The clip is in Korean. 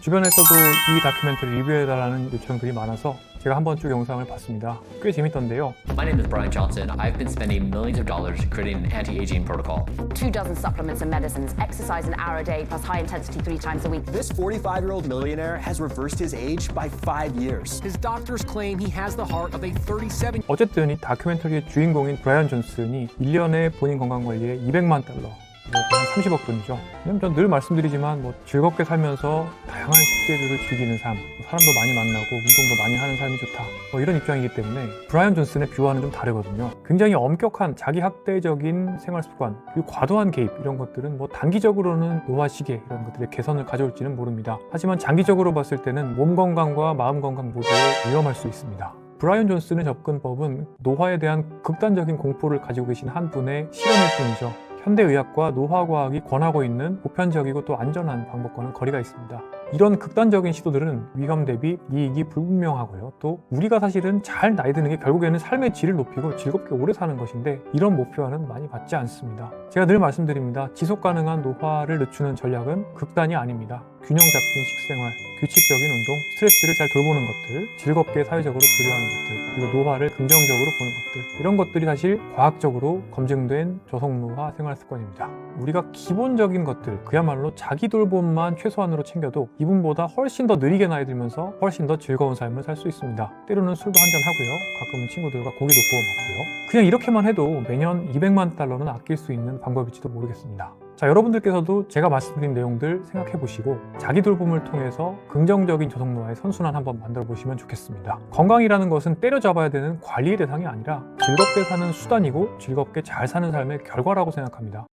주변에서도 이 다큐멘터리 리뷰해달라는 요청들이 많아서 제가 한번 쭉 영상을 봤습니다. 꽤 재밌던데요. My name is Brian Johnson. I've been spending millions of dollars creating an anti-aging protocol. two dozen supplements and medicines, exercise an hour a day, plus high intensity three times a week. This 45 year old millionaire has reversed his age by five years. His doctors claim he has the heart of a 37 어쨌든 이 다큐멘터리의 주인공인 브라이언 존슨이 1년에 본인 건강 관리에 200만 달러 뭐 한 30억 돈이죠. 전 늘 말씀드리지만 뭐 즐겁게 살면서 다양한 식재료를 즐기는 삶, 사람도 많이 만나고 운동도 많이 하는 삶이 좋다. 뭐 이런 입장이기 때문에 브라이언 존슨의 뷰와는 좀 다르거든요. 굉장히 엄격한 자기 학대적인 생활 습관, 그리고 과도한 개입 이런 것들은 뭐 단기적으로는 노화 시계 이런 것들의 개선을 가져올지는 모릅니다. 하지만 장기적으로 봤을 때는 몸 건강과 마음 건강 모두에 위험할 수 있습니다. 브라이언 존슨의 접근법은 노화에 대한 극단적인 공포를 가지고 계신 한 분의 실험일 뿐이죠. 현대의학과 노화과학이 권하고 있는 보편적이고 또 안전한 방법과는 거리가 있습니다. 이런 극단적인 시도들은 위험 대비 이익이 불분명하고요. 또 우리가 사실은 잘 나이 드는 게 결국에는 삶의 질을 높이고 즐겁게 오래 사는 것인데 이런 목표와는 많이 맞지 않습니다. 제가 늘 말씀드립니다. 지속 가능한 노화를 늦추는 전략은 극단이 아닙니다. 균형 잡힌 식생활, 규칙적인 운동, 스트레스를 잘 돌보는 것들, 즐겁게 사회적으로 교류하는 것들, 그리고 노화를 긍정적으로 보는 것들 이런 것들이 사실 과학적으로 검증된 저속노화 생활 습관입니다. 우리가 기본적인 것들, 그야말로 자기 돌봄만 최소한으로 챙겨도 이분보다 훨씬 더 느리게 나이 들면서 훨씬 더 즐거운 삶을 살 수 있습니다. 때로는 술도 한잔 하고요. 가끔은 친구들과 고기도 구워 먹고요. 그냥 이렇게만 해도 매년 200만 달러는 아낄 수 있는 방법일지도 모르겠습니다. 자, 여러분들께서도 제가 말씀드린 내용들 생각해 보시고 자기 돌봄을 통해서 긍정적인 저속노화의 선순환 한번 만들어 보시면 좋겠습니다. 건강이라는 것은 때려잡아야 되는 관리의 대상이 아니라 즐겁게 사는 수단이고 즐겁게 잘 사는 삶의 결과라고 생각합니다.